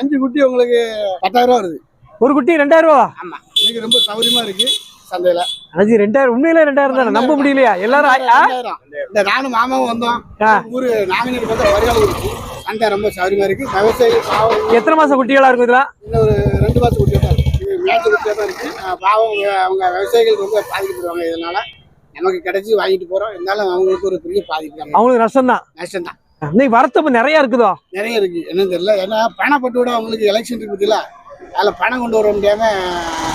அஞ்சு குட்டி உங்களுக்கு பத்தாயிரம் ரூபா வருது. ஒரு குட்டி ரெண்டாயிரம் ரூபா? ஆமா. இன்னைக்கு ரொம்ப சௌகரியமா இருக்கு சந்தையில. அஜி ரெண்டாயிரம் உண்மையிலே ரெண்டாயிரம் தானே? நம்ப முடியலையா? எல்லாரும். இந்த நானும் மாமாவும் வந்தோம். ஊரு நாங்குநேரி பார்த்தா வருகால இருக்கு சந்தை ரொம்ப சௌகரியமா இருக்கு. விவசாயி எத்தனை மாசம் குட்டிகளா இருக்கும் இதெல்லாம் இன்னும் ஒரு ரெண்டு மாசம் குட்டியா தான் இருக்கு. குட்டியா தான் பாவம் அவங்க விவசாயிகள் ரொம்ப பாதிக்கப்படுவாங்க இதனால. நமக்கு கிடைச்சி வாங்கிட்டு போறோம். இருந்தாலும் அவங்களுக்கு ஒரு பெரிய பாதிப்பு. அவங்களுக்கு நஷ்டம் தான் நஷ்டம் தான் இன்னைக்கு வரத்தப்பு நிறைய இருக்குதோ? நிறைய இருக்கு. என்னன்னு தெரியல. ஏன்னா பணப்பட்டு விட அவங்களுக்கு எலெக்ஷன் இருக்கு பத்தியில அதில் பணம் கொண்டு வர முடியாம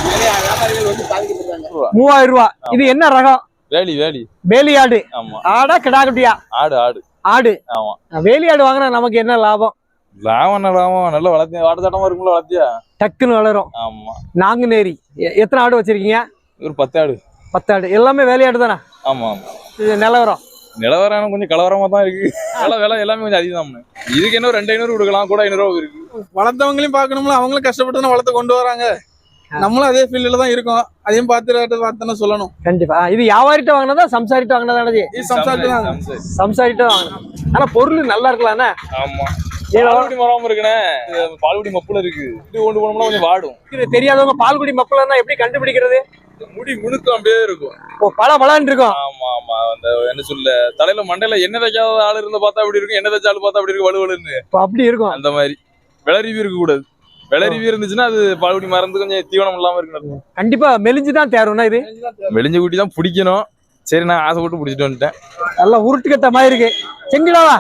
நிறைய வியாபாரிகள் வந்து பாதிக்கப்படுறாங்க மூவாயிரம் ரூபா. இது என்ன ரகம்? வேலி வேலி. வேலி ஆடு ஆமா. ஆடா கிடா குட்டியா ஆடு ஆடு. ஆடு. ஆமா. வேலி ஆடு வாங்கினா நமக்கு என்ன லாபம்? லாபம் என்ன லாபம்? நல்லா வளர்த்தியா? வாட்டச்சாட்டமா இருக்கும்ல வளர்த்தியா? டக்குன்னு வளரும். ஆமா. நாங்குநேரி. எ- எத்தனை ஆடு வச்சிருக்கீங்க? ஒரு பத்து ஆடு. பத்து ஆடு. எல்லாமே வேலையாடு தானே? ஆமா ஆமா. இது நிலவரம் நிலவரம் கொஞ்சம் கலவரமா தான் இருக்கு. விலை விலை எல்லாமே கொஞ்சம் அதிகம் தான் இதுக்கு என்ன ரெண்டு ஐநூறு கொடுக்கலாம் கூட ஐநூறு இருக்கு. வளர்த்தவங்களையும் பார்க்கணும்ல அவங்களும் கஷ்டப்பட்டு தானே வளர்த்து கொண்டு வராங்க. நம்மளும் அதே ஃபீல்டில் தான் இருக்கோம். அதையும் பார்த்து பார்த்து சொல்லணும். கண்டிப்பா. இது வியாபாரிட்ட வாங்கினதா சம்சாரிட்ட வாங்கினதானது இது சம்சாரிட்டு. சம்சாரிட்ட வாங்கினது. ஆனா பொருள் நல்லா இருக்கலாம்ண்ணே ஆமா. பால்குடி மரம் இருக்குண்ணே. இது பால்குடி மப்புல இருக்கு. இது கொண்டு போனோம்னா கொஞ்சம் வாடும். இது தெரியாதவங்க பால்குடி மக்கள்னா எப்படி கண்டுபிடிக்கிறது? முடி முணுக்கம் அப்படியே இருக்கும். ஓ பல பலன்னு இருக்கும். ஆமா ஆமா. அந்த என்ன சொல்ல தலையில மண்டையில எண்ணெய் தைக்காத ஆள் இருந்தா பார்த்தா அப்படி இருக்கும் எண்ணெய் தைச்ச ஆள் பார்த்தா அப்படி இருக்கு வலுவலுன்னு. அப்படி இருக்கும். அந்த மாதிரி. விளரிவி இருக்க கூடாது விளரிவி இருந்துச்சுன்னா அது பால்குடி மறந்து கொஞ்சம் தீவனம் இல்லாம இருக்கணும். கண்டிப்பா மெலிஞ்சு தான் தேரும்னா இது. மெலிஞ்ச குட்டி தான் பிடிக்கணும். சரி நான் ஆசைப்பட்டு பிடிச்சிட்டு வந்துட்டேன். நல்லா உருட்டு கட்ட மாதிரி இருக்கு. செங்கிலாவா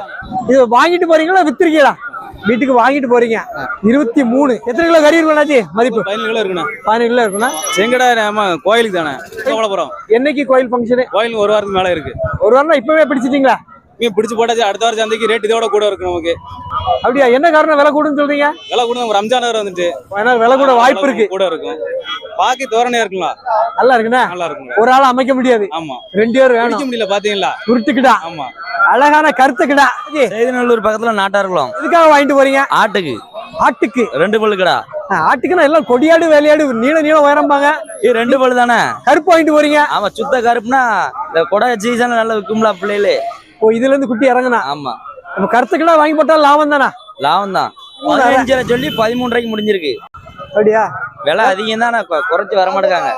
இது வாங்கிட்டு போறீங்களா வித்துருக்கீங்களா? வீட்டுக்கு வாங்கிட்டு போறீங்க. இருபத்தி மூணு. எத்தனை கிலோ கறி இருக்கும் மதிப்பு. பதினேழு கிலோ இருக்குண்ணா. பதினேழு கிலோ இருக்குண்ணா செங்கடா ஆமா கோயிலுக்கு தானே. கோவலபுரம். என்னைக்கு கோயில் ஃபங்க்ஷனு கோயிலுக்கு ஒரு வாரத்துக்கு மேல இருக்கு. ஒரு வாரம் இப்பவே பிடிச்சிட்டீங்களா? மீன் பிடிச்சு போட்டாச்சு அடுத்த வாரம் சந்தைக்கு ரேட் இதோட கூட இருக்கு நமக்கு. அப்படியா? என்ன காரணம்? விலை கூடுன்னு சொல்றீங்க? விலை கூட நம்ம ரம்ஜான் வேற வந்துட்டு. ஏன்னா விலை கூட வாய்ப்பு இருக்கு. கூட இருக்கும் பாக்கி தோரணையா இருக்குங்களா? நல்லா இருக்குண்ணா? நல்லா இருக்குங்க. ஒரு ஆள் அமைக்க முடியாது. ஆமா. ரெண்டு பேர் வேணும். முடியல பாத்தீங்களா? உருட்டுக்கிடா ஆமா. அழகான கருத்துக்கிடா. இது செய்திநல்லூர் பக்கத்துல நாட்டார்குளம். எதுக்காக வாங்கிட்டு போறீங்க? ஆட்டுக்கு. ஆட்டுக்கு. ரெண்டு பல்லு கடா ஆட்டுக்குன்னா எல்லாம் கொடியாடு வேலையாடு நீள நீளம் உயரம்பாங்க இது ரெண்டு பல்லு தானே? கருப்பு வாங்கிட்டு போறீங்க. ஆமா சுத்த கருப்புனா இந்த கொடை சீசன் நல்லா விற்கும்ல பிள்ளைகளே. ஓ இதுல இருந்து குட்டி இறங்குனா? ஆமா. நம்ம கருத்துக்கிடா வாங்கி போட்டா லாபம் தானா? லாபம் தான். பதினஞ்சரை சொல்லி பதிமூன்றரைக்கு முடிஞ்சிருக்கு. அப்படியா? விலை அதிகம் தான் குறைச்சு வர மாட்டேங்காங்க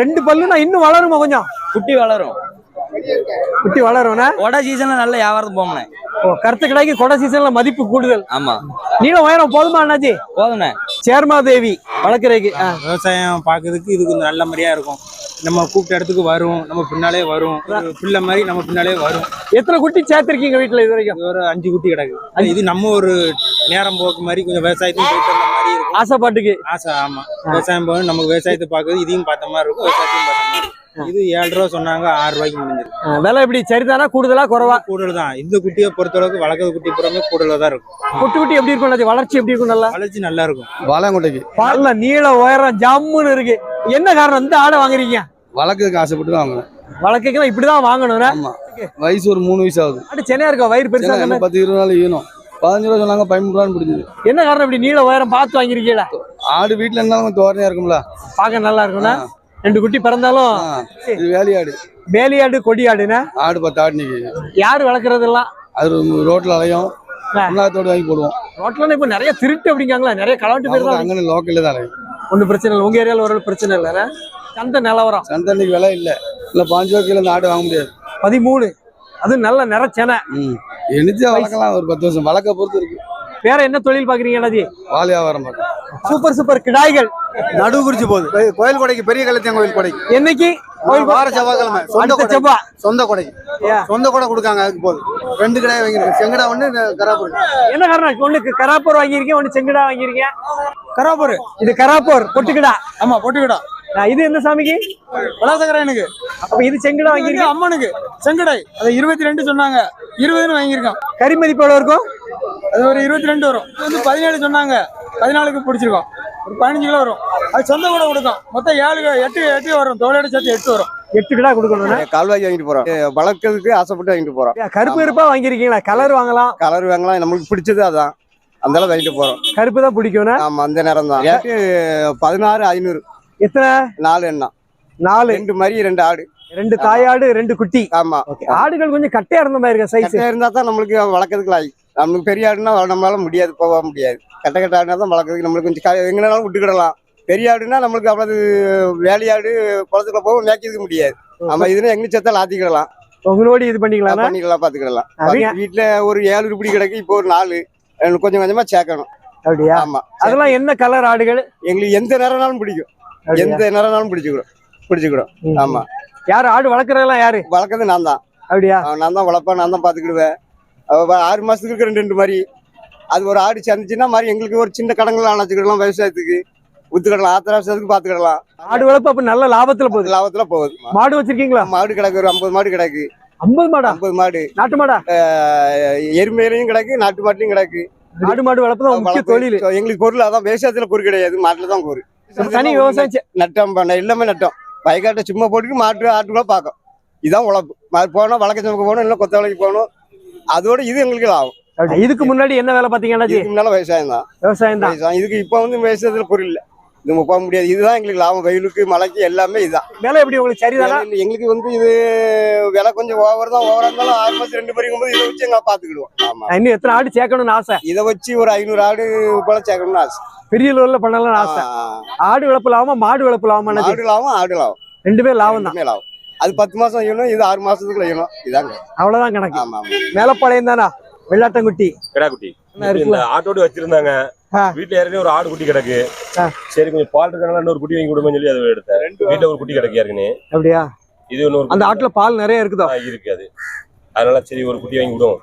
ரெண்டு பல்லுனா இன்னும் வளருமா கொஞ்சம்? குட்டி வளரும். குட்டி வளரும்னா? கொடை சீசன்ல நல்ல வியாபாரத்துக்கு போமனே ஓ கருத்துக்கிடாய்க்கு கொடை சீசன்ல மதிப்பு கூடுதல். ஆமா. நீளம் உயரம் போதுமா அண்ணாச்சி? போதுண்ணே சேர்மாதேவி வளர்க்குறதுக்கு ஆ, விவசாயம் பார்க்கறதுக்கு இது கொஞ்சம் நல்ல மாதிரியா இருக்கும். நம்ம கூப்பிட்ட இடத்துக்கு வரும் நம்ம பின்னாலே வரும். பிள்ளை மாதிரி நம்ம பின்னாலே வரும். எத்தனை குட்டி சேர்த்திருக்கீங்க வீட்டுல இது வரைக்கும்? ஒரு அஞ்சு குட்டி கிடக்கு. இது நம்ம ஒரு நேரம் போக்கு மாதிரி கொஞ்சம் விவசாயத்தையும் போயிட்டு வந்த மாதிரி இருக்கும். ஆசைப்பாட்டுக்கு. ஆசை ஆமா. விவசாயம் போக நமக்கு விவசாயத்தை பார்க்கறது இதையும் பார்த்த மாதிரி இருக்கும் விவசாயத்தையும் பார்த்த மாதிரி இருக்கும். இது ஏழு ரூபா சொன்னாங்க ஆறு ரூபாய்க்கு முடிஞ்சிருக்கு விலை எப்படி சரிதானா? கூடுதலா குறைவா? கூடுதல் தான் இந்த குட்டியை பொறுத்தளவுக்கு வளர்க்குற குட்டி புறமே கூடுதலாக தான் இருக்கும். குட்டி குட்டி எப்படி இருக்கும்? வளர்ச்சி எப்படி இருக்கும்? நல்லா? வளர்ச்சி நல்லா இருக்கும். பாலாங்கோட்டைக்கு நல்ல நீள உயரம் ஜம்முன்னு இருக்கு. என்ன காரணம்? இந்த ஆடை வாங்குறீங்க? வளர்க்கறதுக்கு ஆசைப்பட்டு தான் வாங்குவேன் வழக்கைக்கு இப்படிதான் வாங்கணும் வயசு ஒரு மூணு வயசு ஆகுது. ஆடு சென்னையா இருக்கா? வயிறு பெருசா பத்து இருபது நாள் ஈனும் பதினஞ்சு ரூபா சொன்னாங்க பதிமூணு ரூபான்னு பிடிச்சது என்ன காரணம் இப்படி நீள உயரம் பார்த்து வாங்கிருக்கீங்களா? ஆடு வீட்டுல இருந்தாலும் கொஞ்சம் தோரணையா இருக்கும்ல. பார்க்க நல்லா இருக்கும்னா? ரெண்டு குட்டி பிறந்தாலும் இது வேலையாடு. வேலையாடு கொடியாடுனா? ஆடு பத்து ஆடு நிக்குது யாரு வளர்க்கறதெல்லாம்? அது ரோட்ல அலையும். உண்ணாத்தோடு வாங்கி போடுவோம். ரோட்ல இப்ப நிறைய திருட்டு அப்படிங்காங்களா நிறைய களவாட்டு பேர் தான் அங்கே லோக்கல்ல தான் அலையும். ஒன்றும் பிரச்சனை இல்லை. உங்க ஏரியால ஒரு பிரச்சனை இல்லை சந்தை நிலவரம் சந்தன்னைக்கு விலை இல்ல. இல்ல பாஞ்சு ரூபா ஆடு வாங்க முடியாது. பதிமூணு. அது நல்ல நிறச்சனை ம். என்னச்சா வளர்க்கலாம் ஒரு பத்து வருஷம். வளர்க்க பொறுத்து இருக்கு. வேற என்ன தொழில் பாக்குறீங்க அண்ணாஜி வால் வியாபாரம் பார்க்க சூப்பர் சூப்பர் கிடாய்கள். நடுகுறிச்சி போகுது. கோயில் கொடைக்கு பெரிய கழுத்தியம் கோயில் கொடைக்கு. என்னைக்கு? கோயில் வார செவ்வாய்க்கிழமை. சொந்த கொடை. சொந்த கொடைக்கு ஏன்? சொந்த கொடை கொடுக்காங்க அதுக்கு போகுது. ரெண்டு கடாய் வாங்கிருக்கேன் செங்கடா ஒண்ணு கராப்பூர். என்ன காரணம்? ஒண்ணு கராப்பூர் வாங்கியிருக்கீங்க ஒண்ணு செங்கடா வாங்கியிருக்கீங்க. கராப்பூர். இது கராப்பூர் பொட்டுக்கிடா. ஆமா பொட்டுக்கிடா. இது எந்த சாமிக்கு? விளாசகரனுக்கு அப்ப இது செங்கடா வாங்கியிருக்கீங்க? அம்மனுக்கு. செங்கடை. அது இருபத்தி ரெண்டு சொன்னாங்க. இருபதுன்னு வாங்கியிருக்கோம் கறி மதிப்பு எவ்வளவு இருக்கும்? அது ஒரு இருபத்தி ரெண்டு வரும். இது வந்து பதினேழு சொன்னாங்க. பதினாலுக்கு பிடிச்சிருக்கோம். ஒரு பதினஞ்சு கிலோ வரும். அது சொந்த கூட கொடுக்கும் மொத்தம் ஏழு எட்டு எட்டு வரும். தோலோட சேர்த்து எட்டு வரும். எட்டு கிடா கொடுக்கணும்னா? கால்வாய் வாங்கிட்டு போறோம். வளர்க்கறதுக்கு ஆசைப்பட்டு வாங்கிட்டு போறோம். கருப்பு கருப்பா வாங்கியிருக்கீங்களா? கலர் வாங்கலாம். கலர் வாங்கலாம். நமக்கு பிடிச்சது அதான். அந்த அளவு வாங்கிட்டு போறோம். கருப்பு தான் பிடிக்கும்னா? ஆமா அந்த நேரம் தான். பதினாறு ஐநூறு. எத்தனை? நாலு எண்ணம். நாலு. ரெண்டு மாதிரி ரெண்டு ஆடு. ரெண்டு தாயாடு ரெண்டு குட்டி. ஆமா. ஆடுகள் கொஞ்சம் கட்டையா இருந்த மாதிரி இருக்க சைஸ் கட்டையா இருந்தா தான் நம்மளுக்கு வளர்க்கறதுக்கு லாய் நமக்கு பெரிய ஆடுனா நம்மளால முடியாது போக முடியாது. கட்ட கட்ட ஆடுனா தான் வளர்க்குறதுக்கு நம்மளுக்கு கொஞ்சம் எங்கனாலும் விட்டுக்கிடலாம். பெரிய ஆடுனா நம்மளுக்கு அவ்வளவு வேலையாடு குளத்துக்குள்ள போக மேய்க்கிறதுக்கு முடியாது. நம்ம இதுனா எங்க செத்தால் ஆத்திக்கிடலாம். உங்களோட இது பண்ணிக்கலாம் பண்ணிக்கலாம் பாத்துக்கிடலாம். வீட்டுல ஒரு ஏழு உருப்படி கிடக்கு இப்போ ஒரு நாலு. கொஞ்சம் கொஞ்சமா சேர்க்கணும். அப்படியா? ஆமா அதெல்லாம் என்ன கலர் ஆடுகள்? எங்களுக்கு எந்த நேரம்னாலும் பிடிக்கும்? எந்த நேரம்னாலும் பிடிச்சிக்கிடும். பிடிச்சிக்கிடும். ம். ஆமா. யாரு ஆடு வளர்க்குறதெல்லாம் யாரு? வளர்க்கறது நான் தான். அப்படியா? நான் தான் வளர்ப்பேன் நான் தான் பாத்துக்கிடுவேன். ஆறு மாசத்துக்கு இருக்க ரெண்டு ரெண்டு மாதிரி. அது ஒரு ஆடு சேர்ந்துச்சுன்னா மாதிரி எங்களுக்கு ஒரு சின்ன கடன்கள் அணைச்சிக்கிடலாம் விவசாயத்துக்கு. வித்துக்கிடலாம் ஆத்திர வருஷத்துக்கு பாத்துக்கிடலாம். ஆடு வளர்ப்பு அப்ப நல்ல லாபத்துல போகுது. லாபத்துல போகுது. மாடு வச்சிருக்கீங்களா? மாடு கிடக்கு ஒரு ஐம்பது மாடு கிடக்கு. ஐம்பது மாடா? ஐம்பது மாடு. நாட்டு மாடா? எருமையிலையும் கிடக்கு நாட்டு மாட்டுலையும் கிடக்கு. ஆடு மாடு வளர்ப்பு தான் முக்கிய. தொழில். எங்களுக்கு பொருள் அதான் விவசாயத்துல பொருள் கிடையாது மாட்டுல தான் பொருள் தனி விவசாயம் நட்டம் பண்ண எல்லாமே நட்டம். வயக்காட்டை சும்மா போட்டுட்டு மாட்டு ஆட்டுக்குள்ள பார்க்கும். இதான் உழப்பு. போனோம் வழக்க சமக்கு போகணும் இல்லை கொத்த வேலைக்கு போகணும். அதோட இது எங்களுக்கு லாபம். இதுக்கு முன்னாடி என்ன வேலை பாத்தீங்கன்னா முன்னால விவசாயம் தான். விவசாயம் தான். இதுக்கு இப்போ வந்து விவசாயத்துல பொருள் இது போக முடியாது. இதுதான் எங்களுக்கு லாபம். வெயிலுக்கு மழைக்கு எல்லாமே இதுதான். வேலை எப்படி உங்களுக்கு? சரிதானா? எங்களுக்கு வந்து இது விலை கொஞ்சம் ஓவர் தான். ஓவரா இருந்தாலும் ஆறு மாசம் ரெண்டு படிக்கும் போது இதை வச்சு எங்களை பாத்துக்கிடுவோம் ஆமா. இன்னும் எத்தனை ஆடு சேர்க்கணும்னு ஆசை? இதை வச்சு ஒரு ஐநூறு ஆடு போல சேர்க்கணும்னு ஆசை. பெரிய லெவல்ல பண்ணலாம்னு ஆசை. ஆடு வளர்ப்பு லாபமா? மாடு வளர்ப்பு லாபமா ஆடு லாபம் ஆடு லாபம். ரெண்டுமே லாபம் தான். லாபம். அது பத்து மாசம் செய்யணும் இது ஆறு மாசத்துக்குள்ள செய்யணும் இதாங்க. அவ்வளவுதான் கணக்கு. ஆமா ஆமா. மேலப்பாளையம் தானா? வெள்ளாட்டங்குட்டி. கிடாக்குட்டி இருக்குல்ல இந்த ஆட்டோடு வச்சிருந்தாங்க. வீட்டுல ஏற்கனவே ஒரு ஆடு குட்டி கிடக்கு. சரி கொஞ்சம் பால் இருக்கனால இன்னொரு குட்டி வாங்கி கொடுங்கன்னு சொல்லி அதை எடுத்தேன். வீட்டுல ஒரு குட்டி கிடக்கு ஏற்கனவே அப்படியா? இது இன்னொரு அந்த ஆட்டுல பால் நிறைய இருக்குதோ? இருக்கு அது. அதனால சரி ஒரு குட்டி வாங்கி விடும்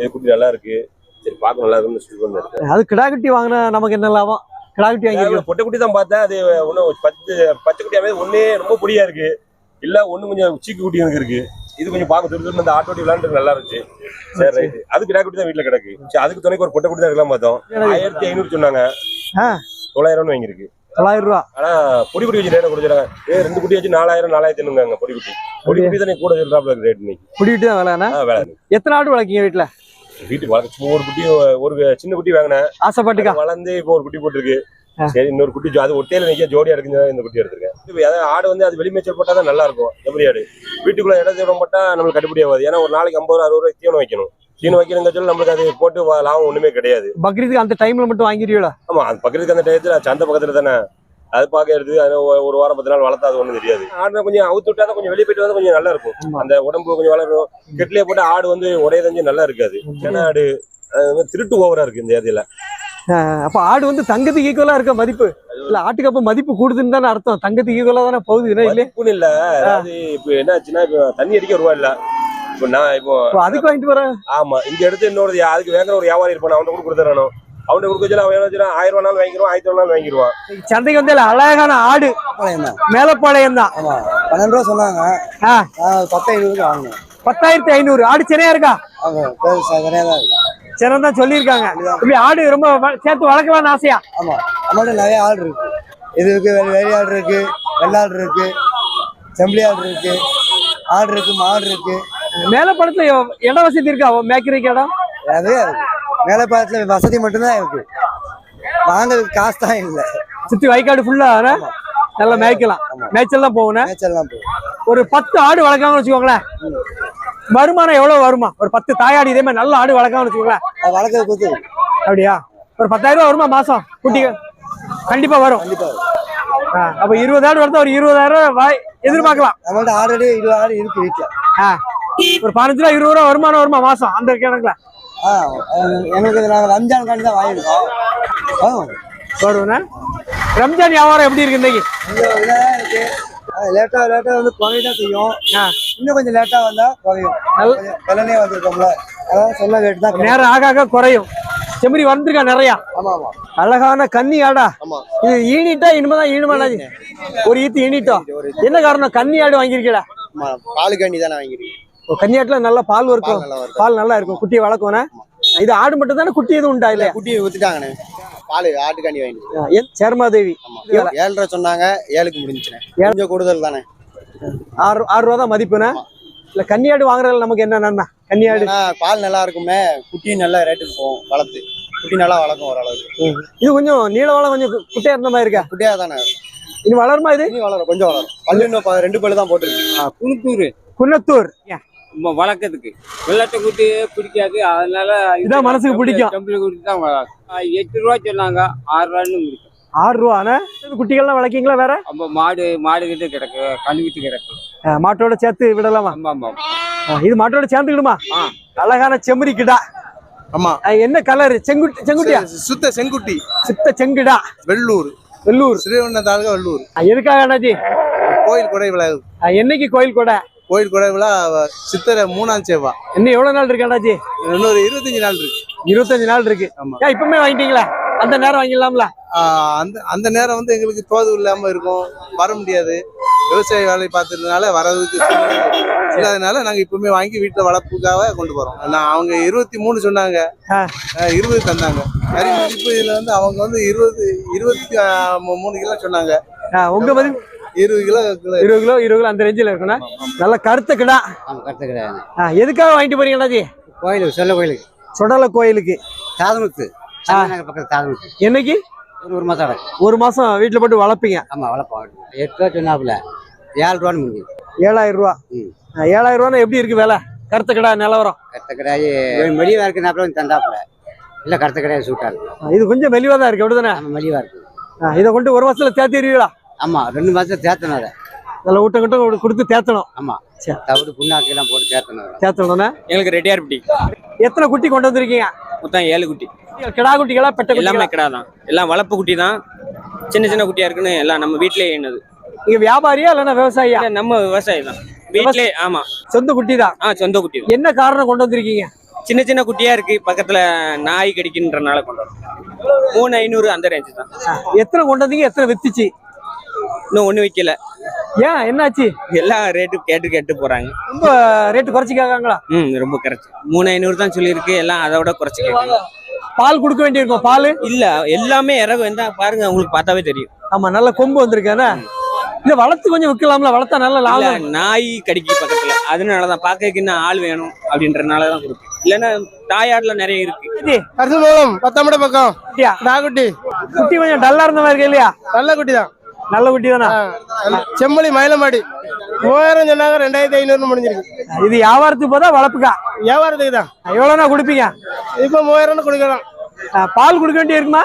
இது குட்டி நல்லா இருக்கு. சரி பார்க்க நல்லா இருக்குன்னு சொல்லி கொண்டு அது கிடாக்குட்டி வாங்கினா நமக்கு என்ன லாபம்? கிடாக்குட்டி வாங்கி பொட்டை குட்டி தான் பார்த்தேன். அது ஒன்றும் பத்து பச்சை குட்டியாவே ஒன்னே ரொம்ப பொடியா இருக்கு. இல்ல ஒண்ணு கொஞ்சம் சீக்கு குட்டி எனக்கு இருக்கு. இது கொஞ்சம் பார்க்க துரு துருன்னு அந்த ஆட்டோட்டி விளாண்டு நல்லா இருந்துச்சு. சரி ரைட்டு. அது கிடா குட்டி தான் வீட்டுல கிடக்கு. சரி அதுக்கு துணைக்கு ஒரு பொட்டை குட்டி தான் இருக்கலாம் பார்த்தோம் ஆயிரத்தி ஐநூறு சொன்னாங்க. ஆ. தொள்ளாயிரம்னு வாங்கியிருக்கு. தொள்ளாயிரம் ரூபா. ஆனா பொடி குட்டி வச்சு ரேட்டை கொடுத்துறாங்க ஏ ரெண்டு குட்டி வச்சு நாலாயிரம் நாலாயிரத்தி ஐநூறுங்க பொடி குட்டி. பொடி குட்டி தானே கூட சொல்றாப்ல ரேட் இன்னைக்கு. குடிக்கிட்டு தான் வேலைண்ணா வேலை எத்தனை ஆடு வளர்க்கீங்க வீட்டுல வீட்டுக்கு வளர்க்க சும்மா ஒரு குட்டி ஒரு சின்ன குட்டி வாங்கினேன். ஆசைப்பட்டுக்கா? வளர்ந்து இப்போ ஒரு குட்டி போட்டிருக்கு. சரி இன்னொரு குட்டி அது ஒட்டையில நிக்க ஜோடியா இருக்குங்க இந்த குட்டி எடுத்திருக்கேன். அதாவது ஆடு வந்து அது வெளிமேச்சல் போட்டா தான் நல்லா இருக்கும் எப்படி ஆடு? வீட்டுக்குள்ள இட தீவனம் போட்டா நம்மளுக்கு கட்டுப்படி ஆகாது ஏன்னா ஒரு நாளைக்கு ஐம்பது ரூபா அறுபது ரூபாய் தீவனம் வைக்கணும். தீவனம் வைக்கணுங்க சொல்லி நம்மளுக்கு அது போட்டு லாபம் ஒண்ணுமே கிடையாது. பக்ரீத்துக்கு அந்த டைம்ல மட்டும் வாங்கிடுவீங்களா ஆமா அது பக்கத்துக்கு அந்த டயத்துல சந்தை பக்கத்துல தானே. அது பார்க்க எடுத்து அது ஒரு வாரம் பத்து நாள் வளர்த்தா அது ஒண்ணும் தெரியாது. ஆடு கொஞ்சம் அவுத்து விட்டா தான் கொஞ்சம் வெளியே போயிட்டு வந்து கொஞ்சம் நல்லா இருக்கும். அந்த உடம்பு கொஞ்சம் வளரும் கெட்டிலே போட்டு ஆடு வந்து உடையதஞ்சு நல்லா இருக்காது. ஏன்னா ஆடு திருட்டு ஓவரா இருக்கு இந்த ஏரியால அப்ப ஆடு வந்து தங்கத்துக்கு ஈக்குவலா இருக்க மதிப்பு? இல்ல ஆட்டுக்கு அப்ப மதிப்பு கூடுதுன்னு தானே அர்த்தம். தங்கத்துக்கு ஈக்குவலா தானே போகுது என்ன இல்ல. அதாவது இப்போ என்ன ஆச்சுன்னா இப்போ தண்ணி அடிக்க ரூபா இல்ல. இப்போ நான் இப்போ அதுக்கு வாங்கிட்டு வரேன் ஆமா இங்க எடுத்து இன்னொரு அதுக்கு வேங்கிற ஒரு வியாபாரி இருப்பான் அவன்கிட்ட கூட கொடுத்துறானோ. அவன்கிட்ட கொடுக்க சொல்லி அவன் என்ன ஆயிரம் ரூபா நாள் வாங்கிடுவான் ஆயிரத்தி ரூபா நாள் வாங்கிடுவான் சந்தைக்கு வந்து அழகான ஆடு. மேலப்பாளையம் தான். பன்னெண்டு ரூபா சொன்னாங்க. பத்து ஐநூறுக்கு வாங்கினேன். பத்தாயிரத்தி ஐநூறு. ஆடு சிறையா இருக்கா? சரியா தான் இருக்கு. சிறம் தான் சொல்லியிருக்காங்க இப்படி ஆடு ரொம்ப சேர்த்து வளர்க்கலாம்னு ஆசையா? ஆமா. நம்மள்ட்ட நிறைய ஆடு இருக்கு. இது இருக்கு வெறி ஆடு இருக்கு வெள்ளாடு இருக்கு செம்பிளி ஆடு இருக்கு ஆடு இருக்கு மாடு இருக்கு. மேலப்பாளையத்துல எவ்- இட வசதி இருக்கா? மேய்க்கிறதுக்கு இடம்? இருக்கு. மேலப்பாளத்துல வசதி மட்டும்தான் இருக்கு. வாங்குறதுக்கு காசு தான் இல்லை. சுத்தி வயக்காடு ஃபுல்லா நல்லா மேய்க்கலாம். மேய்ச்சல் தான் போகணும் மேய்ச்சல்லாம் போகும். ஒரு பத்து ஆடு வளர்க்காமனு வச்சுக்கோங்களேன். வருமானம் எவ்வளவு வருமா? ஒரு பத்து தாயாடு இதே மாதிரி நல்ல ஆடு வளர்க்காமனு வச்சுக்கோங்களேன். வளர்க்கறது அப்படியா? ஒரு பத்தாயிரம் ரூபாய் வருமா மாசம்? குட்டிங்க கண்டிப்பா வரும். அப்ப இருபது ஆடு வரதா ஒரு இருபதாயிரம் ரூபாய் எதிர்பார்க்கலாம். நம்மள்ட்ட ஆல்ரெடி இருபது ஆடு இருக்கு வீட்டுல ஒரு பதினஞ்சு ரூபா இருபது ரூபா வருமானம் வருமா மாசம்? அந்த கணக்குல. எங்களுக்கு இது நாங்கள் ரம்ஜானுக்காண்டி தான் வாங்கியிருக்கோம் ஆ வருவேண்ணா ரம்ஜான் வியாபாரம் எப்படி இருக்கு இன்னைக்கு? லேட்டாக லேட்டாக வந்து குறைய தான் செய்யும். இன்னும் கொஞ்சம் லேட்டாக வந்தால் குறையும். வெள்ளனே வந்திருக்கோம்ல. அதான் சொல்ல லேட்டு தான் நேரம் ஆக ஆக குறையும். செம்மறி வந்திருக்கா நிறையா? ஆமாம் ஆமாம் அழகான கன்னி ஆடா. இது ஈனிட்டா இனிமேதான் ஈனுமாடாது ஒரு ஈத்து ஈனிட்டோம் என்ன காரணம்? கன்னி ஆடு வாங்கியிருக்கீடா ஆமாம் பாலுக்காண்டி தானே வாங்கியிருக்கீங்க கன்னியாட்டுல நல்ல பால் இருக்கும். பால் நல்லா பால் இருக்கும். குட்டியை வளர்க்கணும் இது ஆடு மட்டும் தானே குட்டி எதுவும் உண்டா இல்லையா? குட்டியை ஊற்றிட்டாங்கண்ணே பால் ஆட்டுக்காண்டி வாங்கிட்டு சேர்மாதேவி. ஏழரை சொன்னாங்க ஏழுக்கு முடிஞ்சுண்ணே கொஞ்சம் கூடுதல் தானே. ஆறு ஆறு ரூபா தான் மதிப்புண்ணே. இல்ல கன்னியாடு வாங்குறதுல நமக்கு என்ன நன்மை கன்னியாடு. பால் நல்லா இருக்குமே குட்டியும் நல்லா ரேட்டுக்கு போகும் வளர்த்து. குட்டி நல்லா வளர்க்கும் ஓரளவுக்கு. இது கொஞ்சம் நீளவாளம் கொஞ்சம் கு- குட்டையா இருந்த மாதிரி இருக்கா? குட்டியாக தானே. இது வளருமா இது? இனி வளரும் கொஞ்சம் வளரும். பல்லு இன்னும் ரெண்டு பல்லு தான் போட்டுருக்கு. குளுத்தூர் குன்னத்தூர். ம- வளர்க்கறதுக்கு. வெள்ளாட்டை குட்டி பிடிக்காது அதனால இதான் மனசுக்கு பிடிக்கும். டெம்பிள் குட்டி தான் எட்டு ரூபா சொன்னாங்க ஆறு ரூபான்னு முடிக்கும் ஆறு ரூபாண்ணே குட்டிகள்லாம் வளர்க்கீங்களா வேற? அப்போ மாடு மாடு கிட்ட கிடக்கு கண்ணு கிட்ட கிடக்கு. மாட்டோட சேர்த்து விடலாமா? ஆமா ஆமா ஆ, இது மாட்டோட சேர்ந்துக்கிடுமா. அழகான செம்மறி கிடா. ஆமா. என்ன கலர் செங்குட்டி செங்குட்டியா? சுத்த செங்குட்டி. சித்த செங்குடா. வெள்ளூர். வெள்ளூர். ஸ்ரீவண்ண தாலுகா வெள்ளூர் எதுக்காக அண்ணாச்சி? கோயில் கொடை விழா என்னைக்கு கோயில் கூட? கோயில் கொடை விழா சித்திரை மூணாம் செவ்வா இன்னும் எவ்வளவு நாள் இருக்கு அண்ணாச்சி? இன்னொரு இருபத்தஞ்சு நாள் இருக்கு. இருபத்தஞ்சு நாள் இருக்கு. ஆமா. இப்பவுமே வாங்கிட்டீங்களா? அந்த நேரம் வாங்கிடலாம்ல? அந்த அந்த நேரம் வந்து எங்களுக்கு தோது இல்லாம இருக்கும். வர முடியாது. விவசாய வேலை பார்த்துறதுனால வரதுக்கு இல்லாதனால நாங்க இப்பவுமே வாங்கி வீட்டுல வளர்ப்புக்காக கொண்டு போறோம். நான் அவங்க இருபத்தி மூணு சொன்னாங்க. இருபது தந்தாங்க. கறி மதிப்பு இதுல வந்து அவங்க வந்து இருபது இருபத்தி மூணு கிலோ சொன்னாங்க. உங்க பதில்? இருபது கிலோ இருபது கிலோ இருபது கிலோ அந்த ரேஞ்சில் இருக்கணும் நல்ல கருத்து கிடா. கருத்து கிடையாது ஆ, எதுக்காக வாங்கிட்டு போறீங்க அண்ணாச்சி? கோயிலுக்கு சொல்ல கோயிலுக்கு. சுடல கோயிலுக்கு. சாதனத்து பக்கத்து சாதனத்து என்னைக்கு? ஒரு கிடக்கு ஒரு மாசம் வீட்டுல போட்டு வளர்ப்பீங்க. ஆமா வளர்ப்போம். எட்டு ரூபா சொன்னாப்புல. ஏழு ரூபான்னு முடிஞ்சு ஏழாயிரம் ரூபா. ஏழாயிரம் ரூபான்னா எப்படி இருக்கு விலை? கருத்து கிடா நிலவரம் கருத்து கிடையாது மெலிவா இருக்குனாப்புல வந்து தந்தாப்புல. இல்ல கருத்து கிடையாது சூட்டா இருக்கு ஆ, இது கொஞ்சம் மெலிவா தான் இருக்கு அப்படிதானே? ஆமா மெலிவா இருக்கு. இதை கொண்டு ஒரு வருஷத்துல தேத்திடுவீங்களா ஆமா ரெண்டு மாசம் தேத்தணும் அதை நல்ல ஊட்டம் கிட்டம் கொடுத்து தேத்தணும். ஆமா சரி. தவிடு புண்ணாக்கு எல்லாம் போட்டு அதை. தேத்தணும்னா? எங்களுக்கு ரெட்டியார் பிடி எத்தனை குட்டி கொண்டு வந்திருக்கீங்க? மொத்தம் ஏழு குட்டி. கிடா குட்டிகளா பெட்ட எல்லாமே கிடா தான் எல்லாம் வளர்ப்பு குட்டி தான் சின்ன சின்ன குட்டியா இருக்குன்னு எல்லாம் நம்ம வீட்லயே என்னது? நீங்க வியாபாரியா இல்லைன்னா விவசாயியா? நம்ம விவசாயி தான் வீட்லயே ஆமா. சொந்த குட்டி தான் ஆ சொந்த குட்டி தான். என்ன காரணம் கொண்டு வந்திருக்கீங்க? சின்ன சின்ன குட்டியா இருக்கு பக்கத்துல நாய் கடிக்கின்றனால கொண்டு வரோம். மூணு ஐநூறு அந்த ரேஞ்சு தான். எத்தனை கொண்டு வந்தீங்க எத்தனை வித்துச்சு? இன்னும் ஒண்ணு வைக்கல. ஏன்? என்னாச்சு? எல்லாம் ரேட்டு கேட்டு கேட்டு போறாங்க. ரொம்ப ரேட்டு குறைச்சி கேட்காங்களா? ம் ரொம்ப கரெக்ட் மூணு ஐநூறு தான் சொல்லியிருக்கு. எல்லாம் அதோட குறைச்சு கேட்காங்க. பால் கொடுக்க வேண்டியிருக்கும். பால்? இல்ல எல்லாமே இறகு வந்தா பாருங்க உங்களுக்கு பார்த்தாவே தெரியும். ஆமா நல்ல கொம்பு வந்திருக்கானே இதை வளர்த்து கொஞ்சம் விற்கலாம்ல? வளர்த்தா நல்ல இல்ல லாபம் நாய் கடிக்கு பக்கத்துல. அதனாலதான் பாக்கிறதுக்கு இன்னும் ஆள் வேணும் அப்படின்றனாலதான் கொடுக்கும் இல்லைன்னா தாயாடுல நிறைய இருக்கு. கருசுமங்கலம் பத்தாம்பட பக்கம்? நாகுட்டி குட்டி கொஞ்சம் டல்லா இருந்த மாதிரி இருக்கு இல்லையா? நல்ல குட்டி தான். நல்ல குட்டி தானே? செம்மொழி மயிலமாடி மூவாயிரம் சொன்னாங்க ரெண்டாயிரத்தி ஐநூறுனு முடிஞ்சிருக்கு. இது வியாபாரத்துக்கு போதா வளர்ப்புக்கா? வியாபாரத்துக்கு தான். எவ்வளோண்ணா கொடுப்பீங்க? இப்போ மூவாயிரம்னு கொடுக்கலாம். பால் கொடுக்க வேண்டிய இருக்குமா?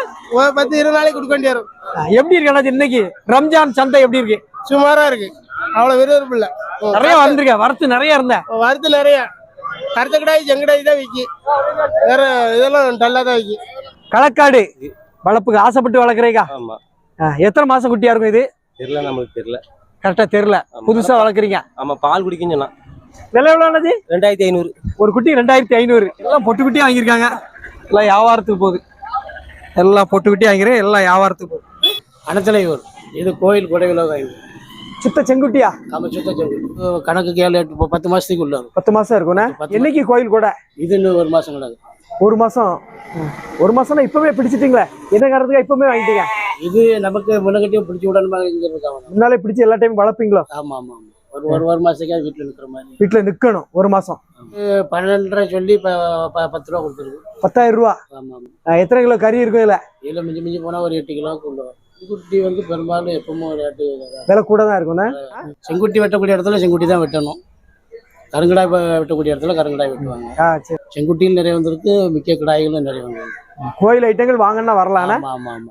பத்து இருபது நாளைக்கு கொடுக்க வேண்டிய ஆ, எப்படி இருக்கு இன்னைக்கு? ரம்ஜான் சந்தை எப்படி இருக்கு? சுமாரா இருக்கு. அவ்வளவு விறுவிறுப்பு இல்ல நிறைய வந்திருக்க? வரத்து நிறைய இருந்த. வருது நிறைய. கருத்த கடாய் செங்கடாய் தான் விக்கி. வேற இதெல்லாம் டல்லா தான் விக்கி. களக்காடு. வளர்ப்புக்கு ஆசைப்பட்டு வளர்க்குறீங்க ஆமா. எத்தனை மாசம் குட்டியா இருக்கும் இது? தெரியல நம்மளுக்கு தெரியல. கரெக்டா தெரியல. புதுசா வளர்க்குறீங்க. ஆமா பால் குடிக்குன்னு சொன்னா விலை எவ்வளோ அண்ணாச்சி ரெண்டாயிரத்தி ஐநூறு. ஒரு குட்டி ரெண்டாயிரத்தி ஐநூறு. எல்லாம் பொட்டு குட்டி வாங்கியிருக்காங்க. எல்லாம் வியாபாரத்துக்கு போகுது. எல்லாம் பொட்டு குட்டி வாங்கிறேன் எல்லாம் வியாபாரத்துக்கு போகுது. அனத்தலையூர் இது கோயில் கொடைவில சுத்த செங்குட்டியா? நம்ம சுத்த கணக்குக்கு ஏழு எட்டு பத்து மாசத்துக்கு உள்ள. பத்து மாசம் இருக்கும்ண்ணே பத்து என்னைக்கு கோயில் கூட? இது இன்னும் ஒரு மாசம் கிடையாது ஒரு மாசம். ஒரு மாசம்னா இப்பவே பிடிச்சிட்டீங்களே? என்ன காரணத்துக்கு இப்பவே வாங்கிட்டீங்க? இது நமக்கு முன்னகட்டியும் பிடிச்சி விடணுமா முன்னாலே பிடிச்சி எல்லா டைம் வளர்ப்பீங்களோ? ஆமா ஆமா ஒரு ஒரு ஒரு மாசத்துக்கு வீட்டுல நிக்கிற மாதிரி. வீட்டுல நிக்கணும் ஒரு மாசம். பன்னெண்டரை சொல்லி இப்போ பத்து ரூபா கொடுத்துருக்கு. பத்தாயிரம் ரூபா. ஆமா எத்தனை கிலோ கறி இருக்கும் இதுல? இதில் மிஞ்சி மிஞ்சி போனா ஒரு எட்டு உள்ள வரும். குட்டி வந்து பெரும்பாலும் எப்பவும் ஒரு விலை கூட தான் இருக்கும்ண்ணே செங்குட்டி வெட்டக்கூடிய இடத்துல செங்குட்டி தான் வெட்டணும். கருங்கடாய் வெட்டக்கூடிய இடத்துல கருங்கடாய் வெட்டுவாங்க. ஆ சரி. செங்குட்டியும் நிறைய வந்திருக்கு மிக்க கிடாய்களும் நிறைய வந்திருக்கு. கோயில் ஐட்டங்கள் வாங்கன்னா வரலாண்ணே ஆமா ஆமா ஆமா.